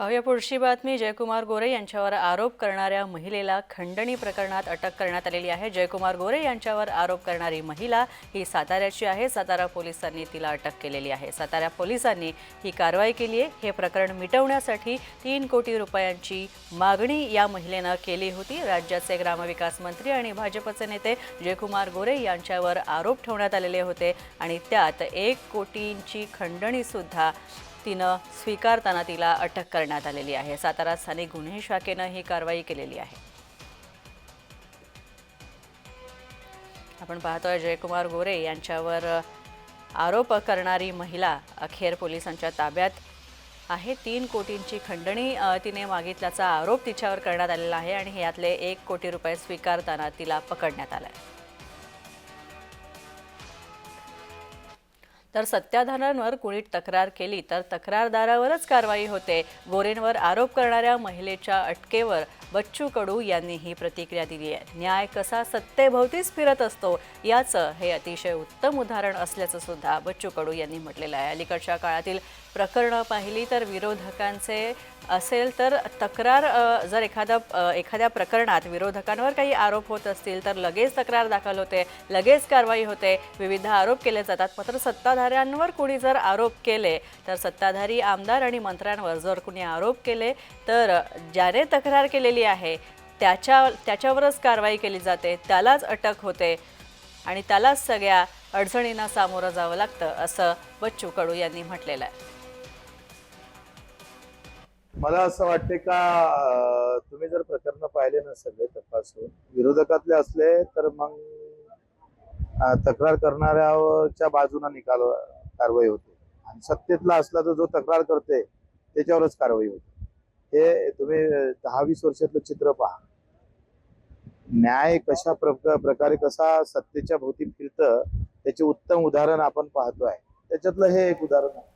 या पुढची बातमी जयकुमार गोरे यांच्यावर आरोप करणाऱ्या महिलेला खंडणी प्रकरणात अटक करण्यात आलेली आहे. जयकुमार गोरे यांच्यावर आरोप करणारी महिला ही साताऱ्याची आहे. सातारा पोलिसांनी तिला अटक केलेली आहे. सातारा पोलिसांनी ही कारवाई केली आहे. हे प्रकरण मिटवण्यासाठी तीन कोटी रुपयांची मागणी या महिलेनं केली होती. राज्याचे ग्रामविकास मंत्री आणि भाजपचे नेते जयकुमार गोरे यांच्यावर आरोप ठेवण्यात आलेले होते आणि त्यात एक कोटींची खंडणीसुद्धा तिनं स्वीकारताना तिला अटक करण्यात आलेली आहे. सातारा स्थानिक गुन्हे शाखेनं ही कारवाई केलेली आहे. आपण पाहतोय जयकुमार गोरे यांच्यावर आरोप करणारी महिला अखेर पोलिसांच्या ताब्यात आहे. तीन कोटींची खंडणी तिने मागितल्याचा आरोप तिच्यावर करण्यात आलेला आहे आणि यातले एक कोटी रुपये स्वीकारताना तिला पकडण्यात आलं आहे तर सत्ताधाऱ्यांवर कुणी तक्रार केली तर तक्रारदारावरच कारवाई होते. गोरेंवर आरोप करणाऱ्या महिलेच्या अटकेवर बच्चू कडू यांनी ही प्रतिक्रिया दिली आहे. न्याय कसा सत्तेभोवतीच फिरत असतो याचं हे अतिशय उत्तम उदाहरण असल्याचं सुद्धा बच्चू कडू यांनी म्हटलेलं आहे. अलीकडच्या काळातील प्रकरणं पाहिली तर विरोधकांचे असेल तर तक्रार जर एखादा एखाद्या प्रकरणात विरोधकांवर काही आरोप होत असतील तर लगेच तक्रार दाखल होते लगेच कारवाई होते. विविध आरोप केले जातात मात्र सत्ताधार सत्ताधाऱ्यांवर कोणी जर आरोप केले तर सत्ताधारी आमदार आणि मंत्र्यांवर जर कुणी आरोप केले तर ज्याने तक्रार केलेली आहे त्याच्या त्याच्यावरच कारवाई केली जाते त्यालाच अटक होते आणि त्यालाच सगळ्या अडचणींना सामोरं जावं लागतं असं बच्चू कडू यांनी म्हटलेलं आहे. मला असं वाटते का तुम्ही जर प्रकरण पाहिले नसेल तपासून विरोधकातले असले तर मग तक्रार करणाऱ्याच्या बाजूने निकाल कारवाई होते. आणि सत्तेतला असला तर जो तक्रार करते त्याच्यावरच कारवाई होते. हे तुम्ही दहा वीस वर्षातलं चित्र पहा. न्याय कशा प्रकारे कसा सत्तेच्या भोवती फिरतं त्याचे उत्तम उदाहरण आपण पाहतोय. त्याच्यातलं हे एक उदाहरण आहे.